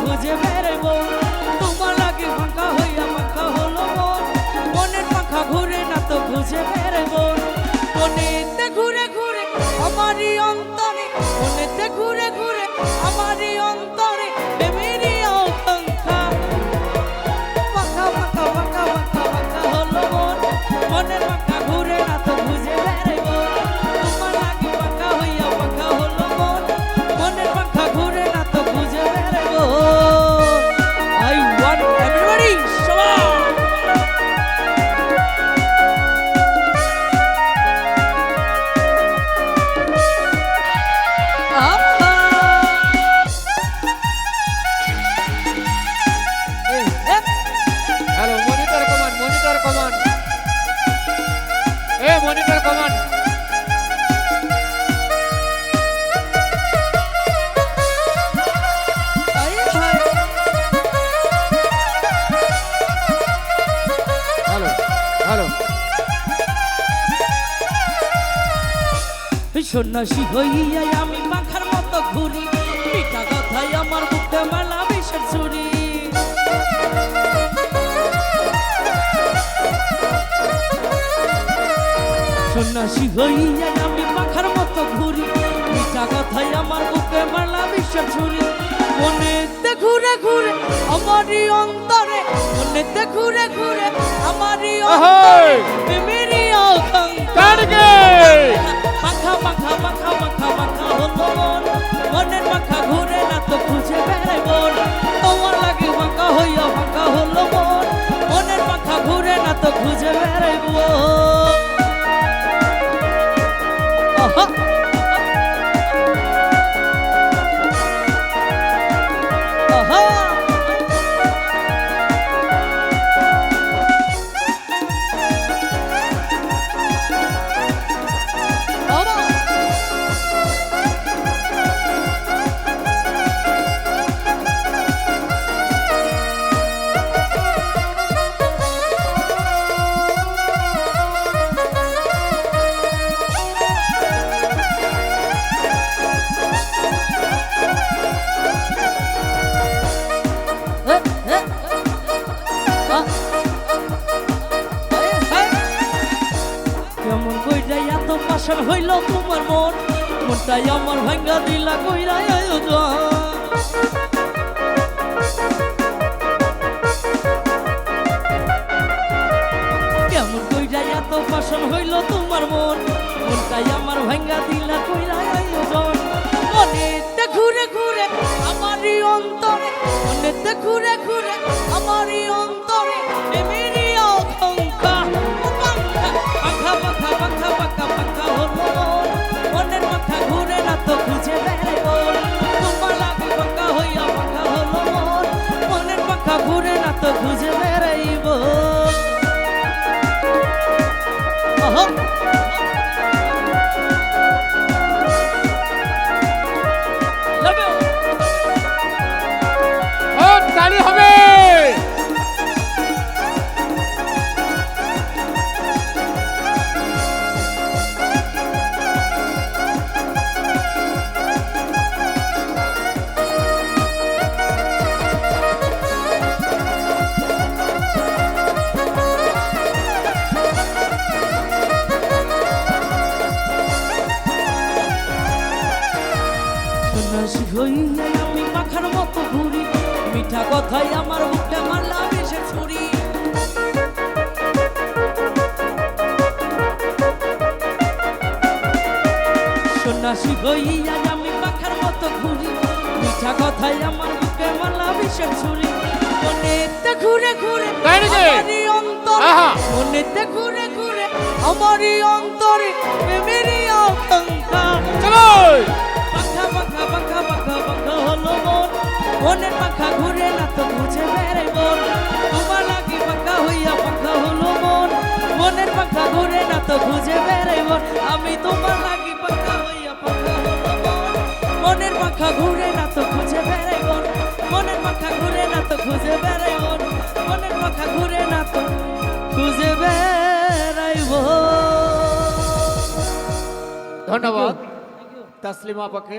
খুঁজে বেরব তোমার লাগে ফাঁকা হইয়া ফাঁকা হলো মন। মনের পাখা ঘুরে না তো খুঁজে বেরব মনেতে ঘুরে ঘুরে আমারই অন্তরে, মনেতে ঘুরে ঘুরে আমারই অন্তরে। হ্যালো সন্ন্যাসী হইয়া আমি পাখার মতো ঘুরি। মিঠা কথাই আমার বুকে মালা বিষের ছুরি। হইয়া আমি পাখার মতো ঘুরি। মিঠা কথাই আমার বুকে মালা বিষের ছুরি। মনেতে ঘুরে ঘুরে আমারই অন্তরে মনেতে ঘুরে ঘুরে আমারই অন্তরে প্রেমেরই কারগে পাখা পাখা পাখা পাখা পাখা হলো মন। মনের পাখা ঘুরে না তো খুঁজে বেড়াই মন। তোমার লাগে পাখা হইয়া পাখা হলো মন। মনের পাখা ঘুরে না তো খুঁজে বেড়াই মন। 啊 পাশার হইল তোমার মন, মনটাই আমার ভাঙ্গা দিলা কইরাই আয়োজন কেমন কইরাই এত পাশার হইল তোমার মন, মনটাই আমার ভাঙ্গা দিলা কইরাই আয়োজন মনেতে ঘুরে ঘুরে আমারই অন্তরে মনেতে ঘুরে ঘুরে সন্ন্যাসী হইয়া আমি পাখার মতো ঘুরি। মিঠা কথাই আমার বুকে মারলা বেশে ছুরি। সন্ন্যাসী হইয়া আমি পাখার মতো ঘুরি। মিঠা কথাই আমার বুকে মারলা বেশে ছুরি। মনেতে ঘুরে ঘুরে আমারই অন্তরে মনেতে ঘুরে ঘুরে আমারই অন্তরে প্রেমেরই মনের মাথা ঘুরে না তো খুঁজে বেড়াই মন মনের মাথা ঘুরে না তো খুঁজে বেড়াইব। ধন্যবাদ। তাসলিমা আপাকে